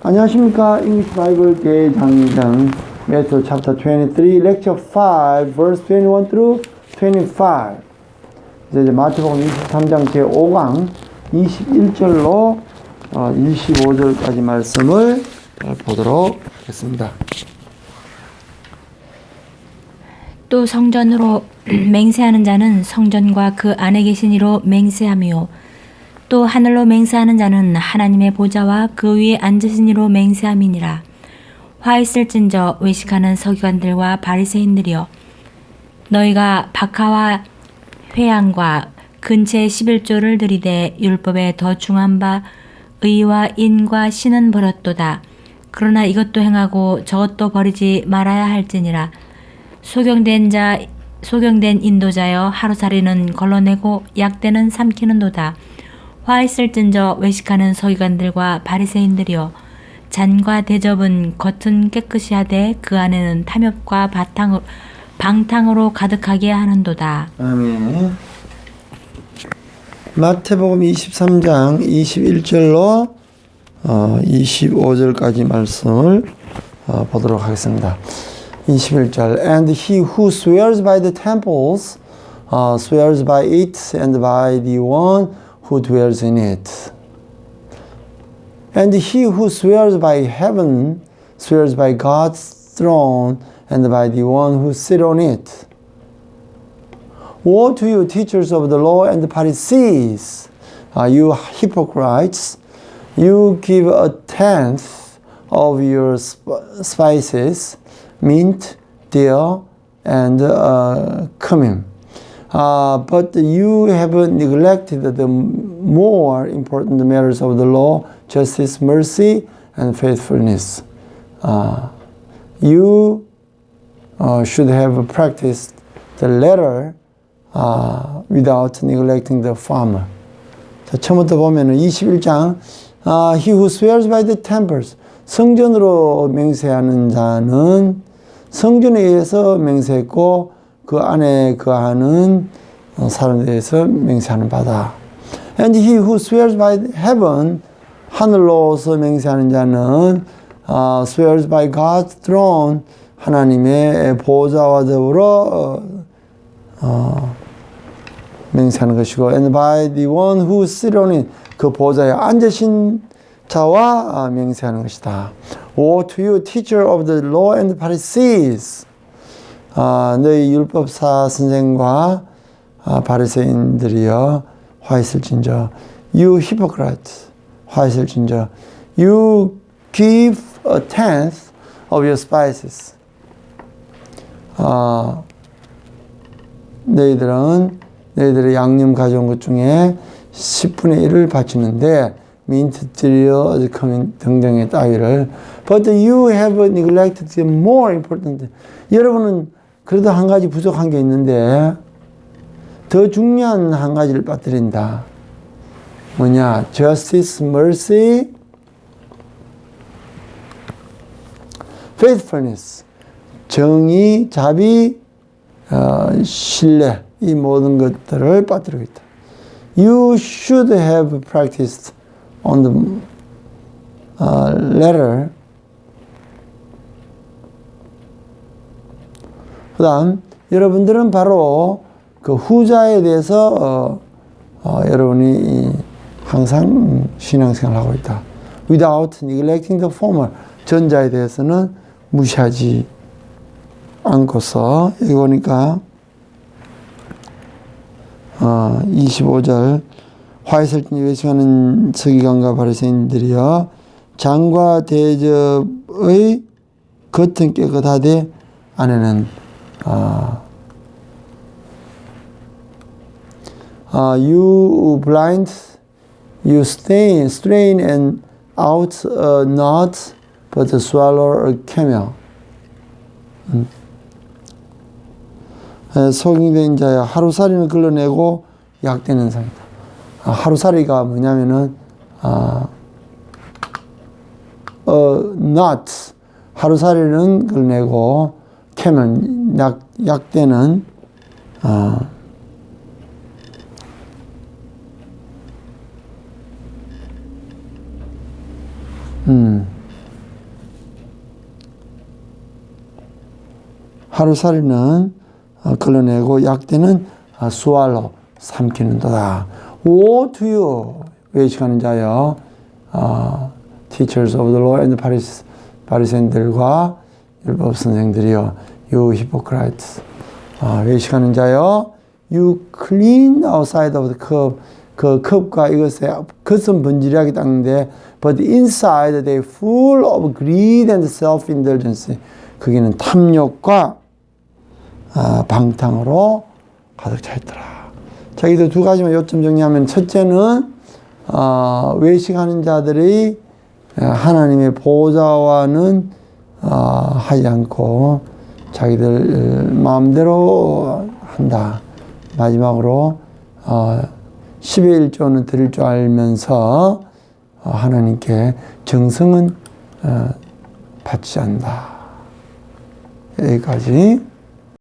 안녕하십니까. English Bible 대장장 Matthew chapter 23, lecture 5, verse 21 through 25. 이제 마태복음 23장 제5강 21절로 어, 25절까지 말씀을 보도록 하겠습니다. 또 성전으로 맹세하는 자는 성전과 그 안에 계신 이로 맹세하며 또 하늘로 맹세하는 자는 하나님의 보좌와 그 위에 앉으신 이로 맹세함이니라. 화 있을진저 외식하는 서기관들과 바리새인들이여 너희가 박하와 회양과 근처의 11조를 들이대 율법에 더 중한 바 의와 인과 신은 버렸도다. 그러나 이것도 행하고 저것도 버리지 말아야 할지니라. 소경된 자 소경된 인도자여 하루살이는 걸러내고 약대는 삼키는도다. 화 있을진저 외식하는 서기관들과 바리새인들이여 잔과 대접은 겉은 깨끗이 하되 그 안에는 탐욕과 바탕, 방탕으로 가득하게 하는도다. 아멘. 마태복음 23장 21절로 어, 25절까지 말씀을 어, 보도록 하겠습니다. 21절 And he who swears by the temples uh, swears by it and by the one who dwells in it. And he who swears by heaven swears by God's throne and by the one who sits on it. Woe to you, teachers of the law and the Pharisees, uh, you hypocrites! You give a tenth of your sp- spices, mint, dill, and uh, cumin. Uh, but you have neglected the more important matters of the law justice, mercy, and faithfulness. Uh, you uh, should have practiced the latter uh, without neglecting the former. 자, 처음부터 보면은 21장 아, he who swears by the temples 성전으로 맹세하는 자는 성전에 의해서 맹세했고 그 안에 거하는 어, 사람에 대해서 맹세하는 바다. And he who swears by heaven 하늘로서 맹세하는 자는 어, swears by God's throne 하나님의 보좌와 더불어 어, 어, 맹세하는 것이고 and by the one who sit on it 그 보좌에 앉으신 자와 아, 맹세하는 것이다. Woe to you, teacher of the law and Pharisees. 아, 너희 율법사 선생과 아, 바리새인들이여 화 있을진저 you hypocrite 화 있을진저 you give a tenth of your spices. 아, 너희들은 너희들의 양념 가져온 것 중에 10분의 1을 바치는데 민트 드리어 등등의 따위를 but you have neglected the more important 여러분은 그래도 한 가지 부족한 게 있는데 더 중요한 한 가지를 빠뜨린다 뭐냐 justice, mercy, faithfulness 정의, 자비, 어, 신뢰 이 모든 것들을 빠뜨리고 있다. You should have practiced on the uh, letter. 그 다음 여러분들은 바로 그 후자에 대해서 어, 어, 여러분이 항상 신앙생활을 하고 있다. Without neglecting the former 전자에 대해서는 무시하지 않고서 여기 보니까 어, 25절 화이설진 외식하는 서기관과 바리새인들이여 장과 대접의 겉은 깨끗하되 안에는 어, 어, you blind you strain strain and out a knot but swallow a camel 음. 속인된 자야 하루살이는 걸러내고 약되는 사람이다. 아, 하루살이가 뭐냐면은 아, 어, not 하루살이는 걸내고 약해는 약 약대는 어, 음. 하루살이는 어, 걸러내고 약대는 어, 수알로 삼키는도다. Woe 외식하는 자여, 어, teachers of the law and the Pharisees, 바리새인들과 율법 선생들이여 you hypocrites. 아, 외식하는 자여 you clean outside of the cup. 그 컵과 이것의 겉은 번지르하게 닦는데 but inside they full of greed and self-indulgence. 거기는 탐욕과 아, 방탕으로 가득 차 있더라. 자, 이도 두 가지만 요점 정리하면 첫째는 어, 외식하는 자들이 어, 하나님의 보좌와는 어, 하지 않고 자기들 마음대로 한다. 마지막으로 어, 10의 1조는 드릴 줄 알면서 어, 하나님께 정성은 어, 받지 않는다. 여기까지.